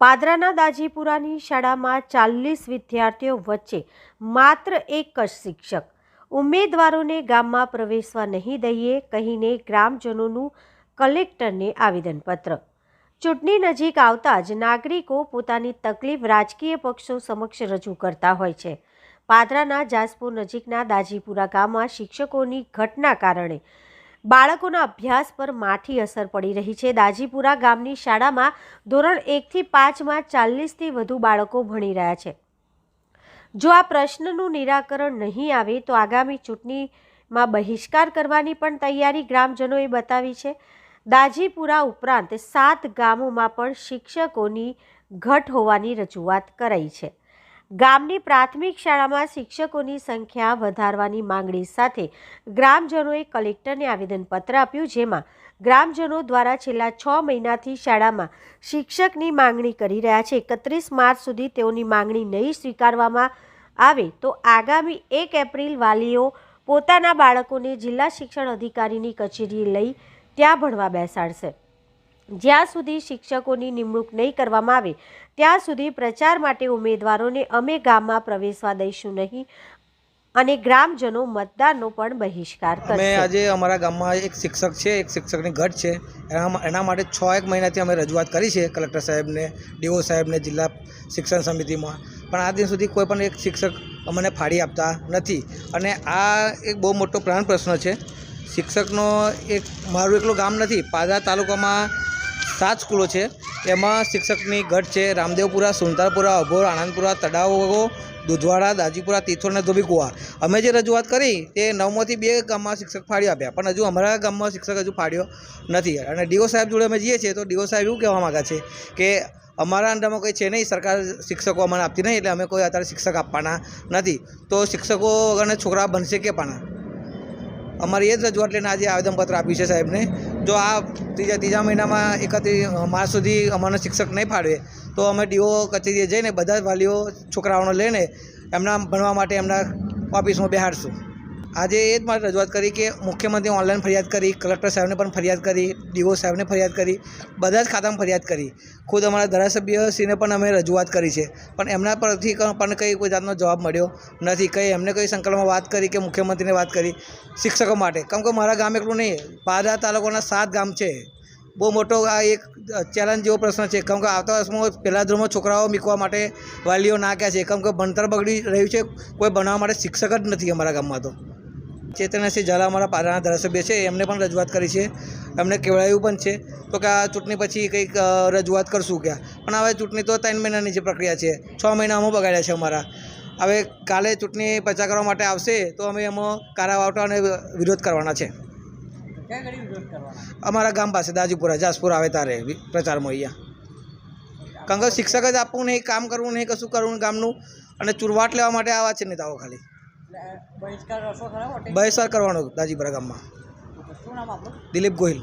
પાદરાના દાજીપુરાની શાળામાં ચાલીસ વિદ્યાર્થીઓ વચ્ચે માત્ર એક જ શિક્ષક. ઉમેદવારોને ગામમાં પ્રવેશવા નહીં દઈએ કહીને ગ્રામજનોનું કલેક્ટરને આવેદનપત્ર. ચૂંટણી નજીક આવતા જ નાગરિકો પોતાની તકલીફ રાજકીય પક્ષો સમક્ષ રજૂ કરતા હોય છે. પાદરાના જાસપુર નજીકના દાજીપુરા ગામમાં શિક્ષકોની ઘટના કારણે બાળકોના અભ્યાસ પર માઠી અસર પડી રહી છે. દાજીપુરા ગામની શાળામાં ધોરણ એકથી પાંચમાં ચાલીસથી વધુ બાળકો ભણી રહ્યા છે. જો આ પ્રશ્નનું નિરાકરણ નહીં આવે, તો આગામી ચૂંટણીમાં બહિષ્કાર કરવાની પણ તૈયારી ગ્રામજનોએ બતાવી છે. દાજીપુરા ઉપરાંત સાત ગામોમાં પણ શિક્ષકોની ઘટ હોવાની રજૂઆત કરાઈ છે. ગામની પ્રાથમિક શાળામાં શિક્ષકોની સંખ્યા વધારવાની માંગણી સાથે ગ્રામજનોએ કલેક્ટરને આવેદનપત્ર આપ્યું, જેમાં ગ્રામજનો દ્વારા છેલ્લા છ મહિનાથી શાળામાં શિક્ષકની માંગણી કરી રહ્યા છે. એકત્રીસ માર્ચ સુધી તેઓની માંગણી નહીં સ્વીકારવામાં આવે તો આગામી એક એપ્રિલ વાલીઓ પોતાના બાળકોને જિલ્લા શિક્ષણ અધિકારીની કચેરીએ લઈ ત્યાં ભણવા બેસાડશે. જ્યાં સુધી શિક્ષકોની નિમણૂક નહીં કરવામાં આવે ત્યાં સુધી પ્રચાર માટે ઉમેદવારોને અમે ગામમાં પ્રવેશવા દઈશું નહીં અને ગ્રામજનો મતદાનનો પણ બહિષ્કાર અમે આજે અમારા ગામમાં એક શિક્ષક છે એક શિક્ષકની ઘટ છે. એના એના માટે છ એક મહિનાથી અમે રજૂઆત કરી છે કલેક્ટર સાહેબને ડીઓ સાહેબને જિલ્લા શિક્ષણ સમિતિમાં. પણ આ દિન સુધી કોઈ પણ એક શિક્ષક અમને ફાળી આપતા નથી. અને આ એક બહુ મોટો પ્રાણ પ્રશ્ન છે. શિક્ષકનો એક મારું એકલું ગામ નથી પાદરા તાલુકામાં સાત સ્કૂલો છે. એમાં શિક્ષકની ઘટ છે. રામદેવપુરા, સુલતાનપુરા, અભોર, આણંદપુરા, તળાવો, દુધવાડા, દાજીપુરા, તીથોર અને ધોબીકુવા અમે જે રજૂઆત કરી તે નવમાંથી બે ગામમાં શિક્ષક ફાળી આપ્યા. પણ હજુ અમારા ગામમાં શિક્ષક હજુ ફાળ્યો નથી. અને ડીઓ સાહેબ જોડે અમે જઈએ છીએ તો ડીઓ સાહેબ એવું કહેવા માગે છે કે અમારા અંડરમાં કંઈ છે નહીં, સરકાર શિક્ષકો અમને આપતી નહીં, એટલે અમે કોઈ અત્યારે શિક્ષક આપવાના નથી. તો શિક્ષકો અને છોકરા બનશે કે પાના? અમારી એ જ રજૂઆત લઈને આજે આવેદનપત્ર આપ્યું છે સાહેબને. જો આ ત્રીજા ત્રીજા મહિનામાં એકત્રીસ માર્ચ સુધી અમને શિક્ષક નહીં ફાળવે તો અમે ડીઓ કચેરીએ જઈને બધા જ વાલીઓ, છોકરાઓને લઈને એમના ભણવા માટે એમના ઓફિસમાં બેહાડશું. આજે એ જ માટે રજૂઆત કરી કે મુખ્યમંત્રી ઓનલાઈન ફરિયાદ કરી, કલેક્ટર સાહેબને પણ ફરિયાદ કરી, ડીઓ સાહેબને ફરિયાદ કરી, બધા જ ખાતામાં ફરિયાદ કરી. ખુદ અમારા ધારાસભ્યશ્રીને પણ અમે રજૂઆત કરી છે. પણ એમના પરથી પણ કંઈ કોઈ જાતનો જવાબ મળ્યો નથી. કંઈ એમને કંઈ સંકલનમાં વાત કરી કે મુખ્યમંત્રીને વાત કરી શિક્ષકો માટે? કેમ કે મારા ગામ એકલું નહીં. પાદરા તાલુકાના સાત ગામ છે. બહુ મોટો આ એક ચેલેન્જ જેવો પ્રશ્ન છે. કેમ કે આવતા વર્ષમાં પહેલા ધોરણમાં છોકરાઓ મૂકવા માટે વાલીઓ ના કહે છે. કેમ કે ભણતર બગડી રહ્યું છે. કોઈ ભણવા માટે શિક્ષક જ નથી અમારા ગામમાં તો. ચેતનસિંહ ઝાલા અમારા પાદરાના ધારાસભ્ય છે એમને પણ રજૂઆત કરી છે. એમને કહેવાયું પણ છે. તો કે આ ચૂંટણી પછી કંઈક રજૂઆત કરશું ક્યાં? પણ હવે ચૂંટણી તો ત્રણ મહિનાની જે પ્રક્રિયા છે. છ મહિનામાં બગાડ્યા છે અમારા. હવે કાલે ચૂંટણી પચા કરવા માટે આવશે તો અમે એમાં કારાવાવટા અને વિરોધ કરવાના છે. અમારા ગામ પાસે દાજીપુરા જાસપુર આવે તારે પ્રચારમાં અહીંયા. કારણ કે શિક્ષક જ આપવું નહીં કામ કરવું નહીં કશું કરવું ગામનું. અને ચુરવાટ લેવા માટે આવા છે નેતાઓ ખાલી. બહિષ્કાર કરવાનો દાજીપુરા ગામમાં. દિલીપ ગોહિલ.